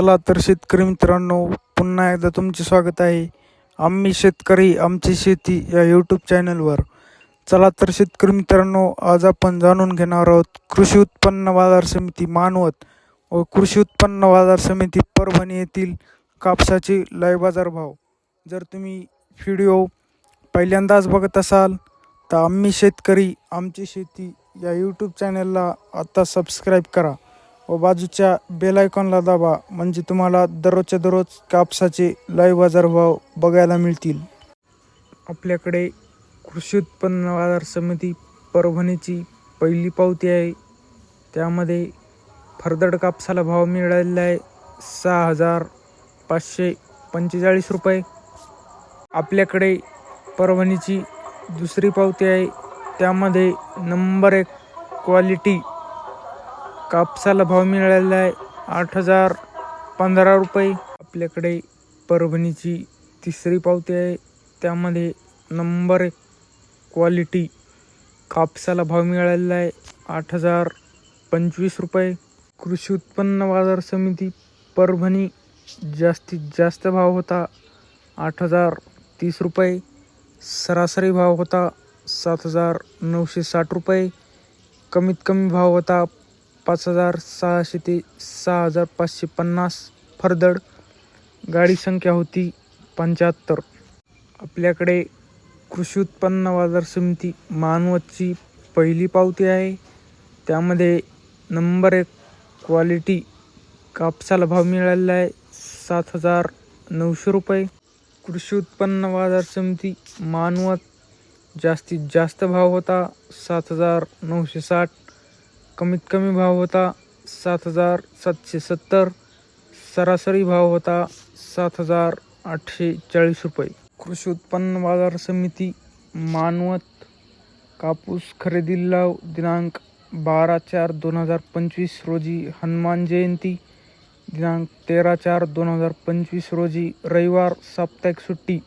चला तर शेतकरी मित्रांनो पुन्हा एकदा तुमचे स्वागत आहे. आम्ही शेतकरी आमची शेती या यूट्यूब चॅनलवर चला तर शेतकरी मित्रांनो आज आपण जाणून घेणार आहोत कृषी उत्पन्न बाजार समिती मानवत व कृषी उत्पन्न बाजार समिती परभणी येथील कापसाचे लय बाजारभाव जर तुम्ही व्हिडिओ पहिल्यांदाच बघत असाल तर आम्ही शेतकरी आमची शेती या यूट्यूब चॅनलला आत्ता सबस्क्राईब करा. व बाजूच्या बेलायकॉनला दाबा म्हणजे तुम्हाला दररोजच्या दररोज कापसाचे लाईव्ह बाजारभाव बघायला मिळतील. आपल्याकडे कृषी उत्पन्न बाजार समिती परभणीची पहिली पावती आहे. त्यामध्ये फरदड कापसाला भाव मिळालेला आहे सहा हजार पाचशे पंचेचाळीस रुपये. आपल्याकडे परभणीची दुसरी पावती आहे. त्यामध्ये नंबर एक क्वालिटी कापसाला भाव मिळालेला आहे. आठ हजार पंधरा रुपये. आपल्याकडे परभणीची तिसरी पावती आहे. त्यामध्ये नंबर एक क्वालिटी कापसाला भाव मिळालेला आहे. आठ हजार पंचवीस रुपये. कृषी उत्पन्न बाजार समिती परभणी जास्तीत जास्त भाव होता. आठ हजार तीस रुपये. सरासरी भाव होता सात हजार नऊशे साठ रुपये. कमीत कमी भाव होता पाच हजार सहाशे ते सहा हजार पाचशे पन्नास फरदड गाडी संख्या होती पंच्याहत्तर. आपल्याकडे कृषी उत्पन्न बाजार समिती मानवतची पहिली पावती आहे. त्यामध्ये नंबर एक क्वालिटी कापसाला भाव मिळालेला आहे सात हजार नऊशे रुपये. कृषी उत्पन्न बाजार समिती मानवत जास्तीत जास्त भाव होता सात हजार नऊशे साठ. कमीत कमी भाव होता सात हजार सातशे सत्तर सरासरी भाव होता सात हजार आठशे चाळीस रुपये. कृषी उत्पन्न बाजार समिती मानवत कापूस खरेदी लाव दिनांक बारा चार दोन हजार पंचवीस रोजी हनुमान जयंती दिनांक तेरा चार दोन हजार पंचवीस रोजी रविवार साप्ताहिक सुट्टी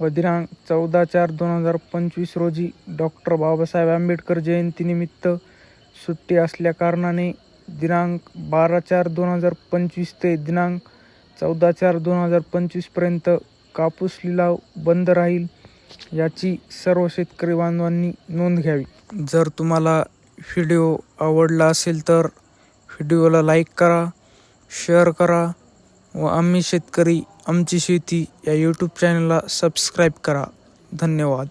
व दिनांक चौदा चार दोन हजार पंचवीस रोजी डॉक्टर बाबासाहेब आंबेडकर जयंतीनिमित्त सुट्टी असल्या कारणाने दिनांक बारा चार दोन हजार पंचवीस ते दिनांक चौदा चार दोन हजार पंचवीसपर्यंत कापूस लिलाव बंद राहील याची सर्व शेतकरी बांधवांनी नोंद घ्यावी. जर तुम्हाला व्हिडिओ आवडला असेल तर व्हिडिओला लाईक करा शेअर करा व आम्ही शेतकरी आमची शेती या यूट्यूब चॅनलला सबस्क्राईब करा. धन्यवाद.